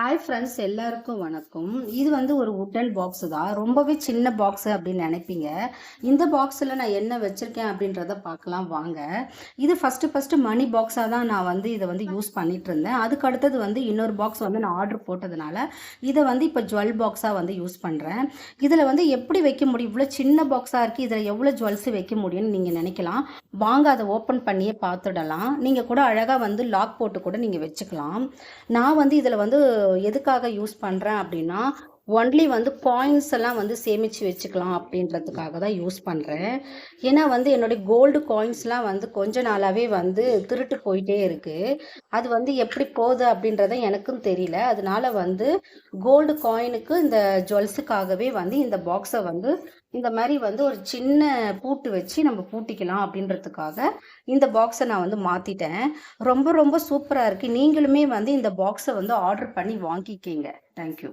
Hi friends எல்லாருக்கும் வணக்கம். இது வந்து ஒரு உட்டன் பாக்ஸு தான். ரொம்பவே சின்ன பாக்ஸு அப்படின்னு நினைப்பீங்க. இந்த பாக்ஸில் நான் என்ன வச்சுருக்கேன் அப்படின்றத பார்க்கலாம் வாங்க. இது ஃபஸ்ட்டு ஃபஸ்ட்டு மணி பாக்ஸாக தான் நான் வந்து இதை வந்து யூஸ் பண்ணிகிட்டு இருந்தேன். அதுக்கு அடுத்தது வந்து இன்னொரு பாக்ஸ் வந்து நான் ஆர்டர் போட்டதுனால இதை வந்து இப்போ ஜுவல் பாக்ஸாக வந்து யூஸ் பண்ணுறேன் இதில் வந்து எப்படி வைக்க முடியும்? இவ்வளோ சின்ன பாக்ஸாக இருக்குது இதில் எவ்வளோ ஜுவல்ஸு வைக்க முடியும்னு நீங்கள் நினைக்கலாம். வாங்க அதை ஓப்பன் பண்ணியே பார்த்துடலாம். நீங்கள் கூட அழகாக வந்து லாக் போட்டு கூட நீங்கள் வச்சுக்கலாம். நான் வந்து இதில் வந்து எதுக்காக யூஸ் பண்ணுறேன் அப்படின்னா ஒன்லி வந்து காயின்ஸ் எல்லாம் வந்து சேமித்து வச்சுக்கலாம் அப்படின்றதுக்காக தான் யூஸ் பண்ணுறேன் ஏன்னா வந்து என்னுடைய கோல்டு காயின்ஸ்லாம் வந்து கொஞ்ச நாளாகவே வந்து திருட்டு போயிட்டே இருக்குது அது வந்து எப்படி போகுது அப்படின்றத எனக்கும் தெரியல. அதனால வந்து கோல்டு காயினுக்கு இந்த ஜுவல்ஸுக்காகவே வந்து இந்த பாக்ஸை வந்து இந்த மாதிரி வந்து ஒரு சின்ன பூட்டு வச்சு நம்ம பூட்டிக்கலாம் அப்படின்றதுக்காக இந்த பாக்ஸை நான் வந்து மாற்றிட்டேன் ரொம்ப ரொம்ப சூப்பராக இருக்குது நீங்களுமே வந்து இந்த பாக்ஸை வந்து ஆர்டர் பண்ணி வாங்கிக்கிங்க. தேங்க்யூ